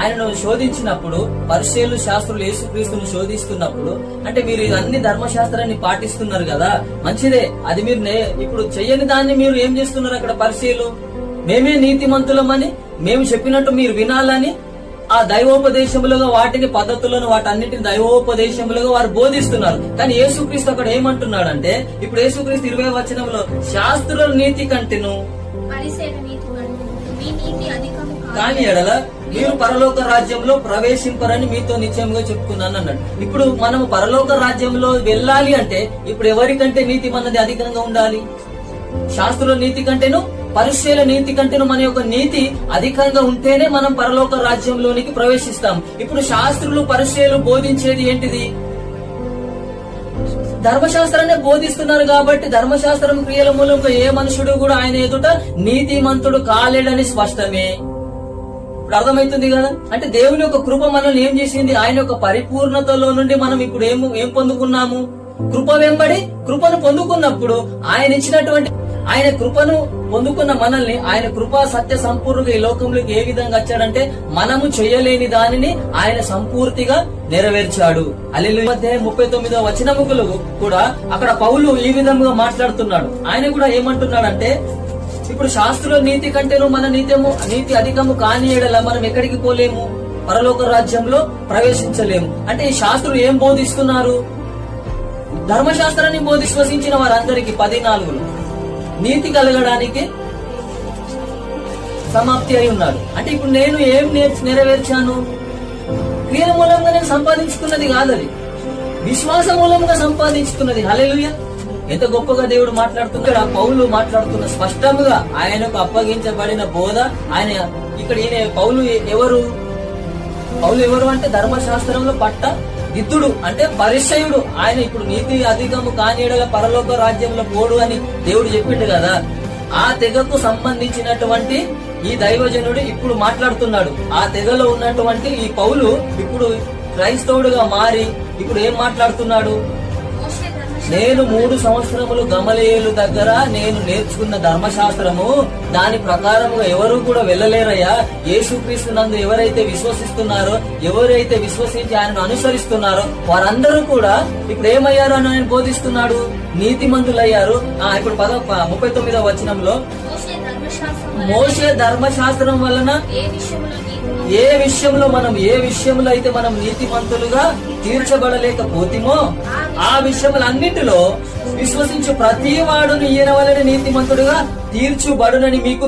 ఆయనను శోధించినప్పుడు పరిశీలు శాస్త్రులు యేసుక్రీస్తును శోధిస్తున్నప్పుడు అంటే మీరు అన్ని ధర్మశాస్త్రాన్ని పాటిస్తున్నారు కదా మంచిదే. అది మీరు నే- ఇప్పుడు చెయ్యని దాన్ని మీరు ఏం చేస్తున్నారు అక్కడ పరిశీలు? మేమే నీతిమంతులమని మేము చెప్పినట్టు మీరు వినాలని ఆ దైవోపదేశములుగా వాటిని పద్ధతులను వాటన్నిటిని దైవోపదేశములుగా వారు బోధిస్తున్నారు. కానీ యేసుక్రీస్తు అక్కడ ఏమంటున్నాడంటే ఇప్పుడు యేసుక్రీస్తు ఇరవై వచనంలో శాస్త్రుల నీతి కంటేను. కాని ఎడల మీరు పరలోక రాజ్యంలో ప్రవేశింపరని మీతో నిశ్చయంగా చెప్తున్నాను అన్నాడు. ఇప్పుడు మనం పరలోక రాజ్యంలో వెళ్ళాలి అంటే ఇప్పుడు ఎవరికంటే నీతి మనది అధికంగా ఉండాలి? శాస్త్రుల నీతి కంటేను పరిశీల నీతి కంటేను మన యొక్క నీతి అధికంగా ఉంటేనే మనం పరలోక రాజ్యంలోనికి ప్రవేశిస్తాం. ఇప్పుడు శాస్త్రులు పరిశీలు బోధించేది ఏంటిది? ధర్మశాస్త్రాన్ని బోధిస్తున్నారు కాబట్టి ధర్మశాస్త్రం క్రియల మూలంగా ఏ మనుషుడు కూడా ఆయన ఎదుట నీతిమంతుడు కాలేడని స్పష్టమే. ఇప్పుడు అర్థమవుతుంది కదా? అంటే దేవుని యొక్క కృప మనల్ని ఏం చేసింది? ఆయన యొక్క పరిపూర్ణతలో నుండి మనం ఇప్పుడు ఏం ఏం పొందుకున్నాము? కృప వెంబడి కృపను పొందుకున్నప్పుడు ఆయన ఇచ్చినటువంటి ఆయన కృపను పొందుకున్న మనల్ని ఆయన కృపా సత్య సంపూర్ణగా ఈ లోకంలోకి ఏ విధంగా వచ్చాడంటే మనము చేయలేని దానిని ఆయన సంపూర్తిగా నెరవేర్చాడు. అల్లెలు ముప్పై తొమ్మిదో వచనముకులు కూడా అక్కడ పౌలు ఈ విధంగా మాట్లాడుతున్నాడు. ఆయన కూడా ఏమంటున్నాడంటే ఇప్పుడు శాస్త్రుల నీతి కంటేను మన నీతేమో నీతి అధికము కాని ఎడల మనం ఎక్కడికి పోలేము? పరలోక రాజ్యంలో ప్రవేశించలేము. అంటే ఈ శాస్త్రులు ఏం బోధిస్తున్నారు? ధర్మశాస్త్రాన్ని బోధి విశ్వసించిన వారందరికీ పది నాలుగులో నీతి కలగడానికి సమాప్తి అయి ఉన్నారు అంటే ఇప్పుడు నేను ఏం నేర్చు నెరవేర్చాను? క్రియల మూలంగా నేను సంపాదించుకున్నది కాదది విశ్వాస మూలంగా సంపాదించుకున్నది. హలెలుయ ఎంత గొప్పగా దేవుడు మాట్లాడుతున్నాడు. ఆ పౌలు మాట్లాడుతున్న స్పష్టంగా ఆయనకు అప్పగించబడిన బోధ ఆయన ఇక్కడ ఈయన పౌలు ఎవరు? పౌలు ఎవరు అంటే ధర్మశాస్త్రంలో పట్ట దిద్దుడు అంటే పరిచయుడు. ఆయన ఇప్పుడు నీతి అధికము కానీడల పరలోక రాజ్యంలో పోడు అని దేవుడు చెప్పిండు కదా. ఆ తెగకు సంబంధించినటువంటి ఈ దైవజనుడు ఇప్పుడు మాట్లాడుతున్నాడు. ఆ తెగలో ఉన్నటువంటి ఈ పౌలు ఇప్పుడు క్రైస్తవుడుగా మారి ఇప్పుడు ఏం మాట్లాడుతున్నాడు? నేను మూడు సంవత్సరములు గమలేయులు దగ్గర నేను నేర్చుకున్న ధర్మశాస్త్రము దాని ప్రకారముగా ఎవరు కూడా వెళ్ళలేరయ్యా. యేసుక్రీస్తు నందు ఎవరైతే విశ్వసిస్తున్నారో ఎవరైతే విశ్వసించి ఆయనను అనుసరిస్తున్నారో వారందరూ కూడా ఇప్పుడు ఏమయ్యారు అని ఆయన బోధిస్తున్నాడు? నీతిమంతులయ్యారు. ఆ ఇప్పుడు పద ముప్పై తొమ్మిదవ వచనంలో మోసే ధర్మశాస్త్రం వలన ఏ విషయంలో నీతి ఏ విషయంలో మనం ఏ విషయంలో అయితే మనం నీతిమంతులుగా తీర్చబడలేకపోతేమో ఆ విషయములన్నిటిలో విశ్వసించు ప్రతి వాడును ఈయన వలన నీతిమంతుడుగా తీర్చుబడునని మీకు